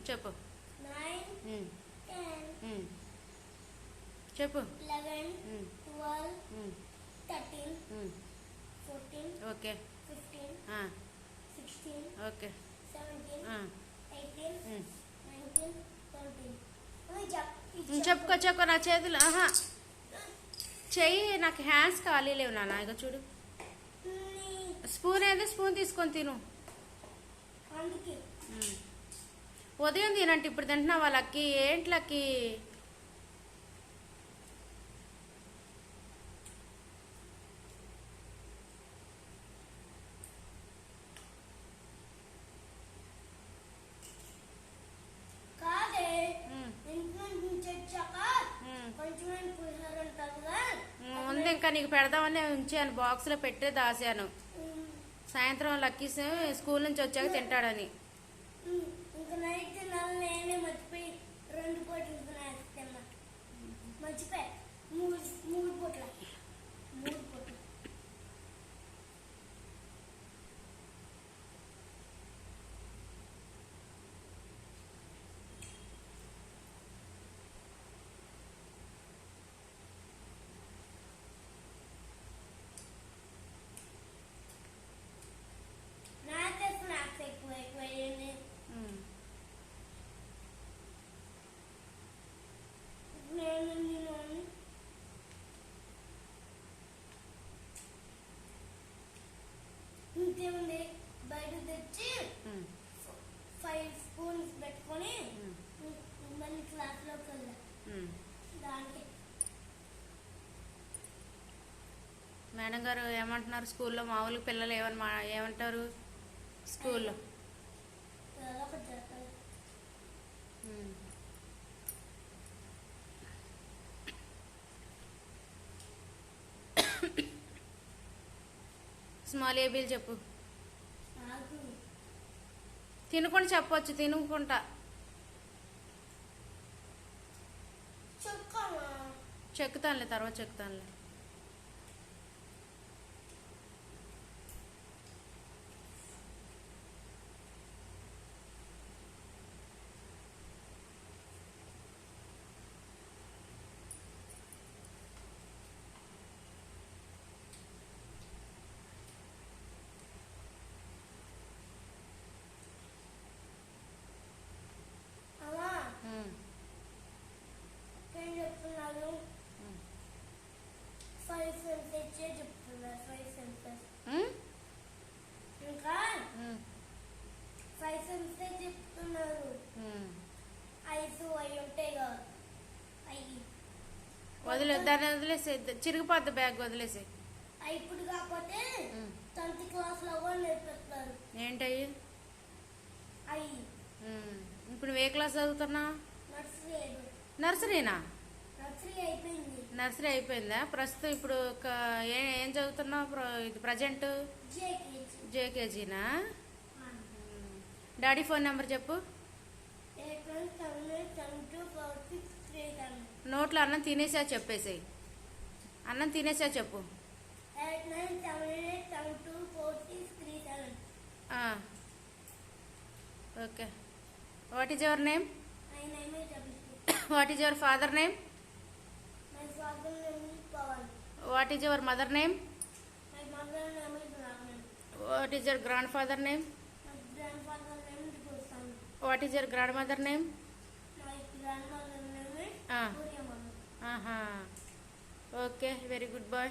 చెప్పు. చెప్పు. Okay. Okay. చెప్పుకో చెప్పుకో నా చేతులు. ఆహా. చెయ్యి నాకు హ్యాండ్స్ ఖాళీ లేవు నాన్న. ఇక చూడు. స్పూన్ ఏదో? స్పూన్ తీసుకొని తిను. అందుకే. ఉదయం తినంటే ఇప్పుడు తింటున్నావా లక్కి ఏంటి లక్కి ఉంది ఇంకా నీకు పెడదామని ఉంచాను బాక్స్లో పెట్టే దాసాను సాయంత్రం లక్కీ స్కూల్ నుంచి వచ్చాక తింటాడని. ఉమ్, నైట్ తినాలి నేనే మర్చిపోయి రెండు పోటీలు మేడం గారు ఏమంటున్నారు? స్కూల్లో మామూలు పిల్లలు ఏమని మా ఏమంటారు? స్కూల్లో. స్మాల్ ఏబీలు చెప్పు. నాకు. తినుకుంటా చెప్పొచ్చు తినుకుంటా. చెక్కుతానులే తర్వాత చెక్కుతానులే వదిలే దాన్ని వదిలేసే చిరిగిపోద్ది బ్యాగ్ వదిలేసే ఇప్పుడు కాకపోతే. టెన్త్ క్లాస్లో కూడా నేర్పిస్తారు. ఏంటయ్యి. ఇప్పుడు నువ్వు ఏ క్లాస్ చదువుతున్నా నర్సరీ ఐదు నర్సరీనా? నర్సరీ అయిపోయింది. ప్రస్తుతం ఇప్పుడు ఏ ఏం చదువుతున్నావు? ఇది ప్రజెంట్? జేకేజీ. జేకేజీనా? డాడీ ఫోన్ నెంబర్ చెప్పు. నోట్లో అన్నం తినేసా చెప్పేసేయి. అన్నం తినేసా చెప్పు. Okay. What is your name what is your father name what is your mother name what is your grandfather name what is your grandmother name ah. Aha. Okay very good boy.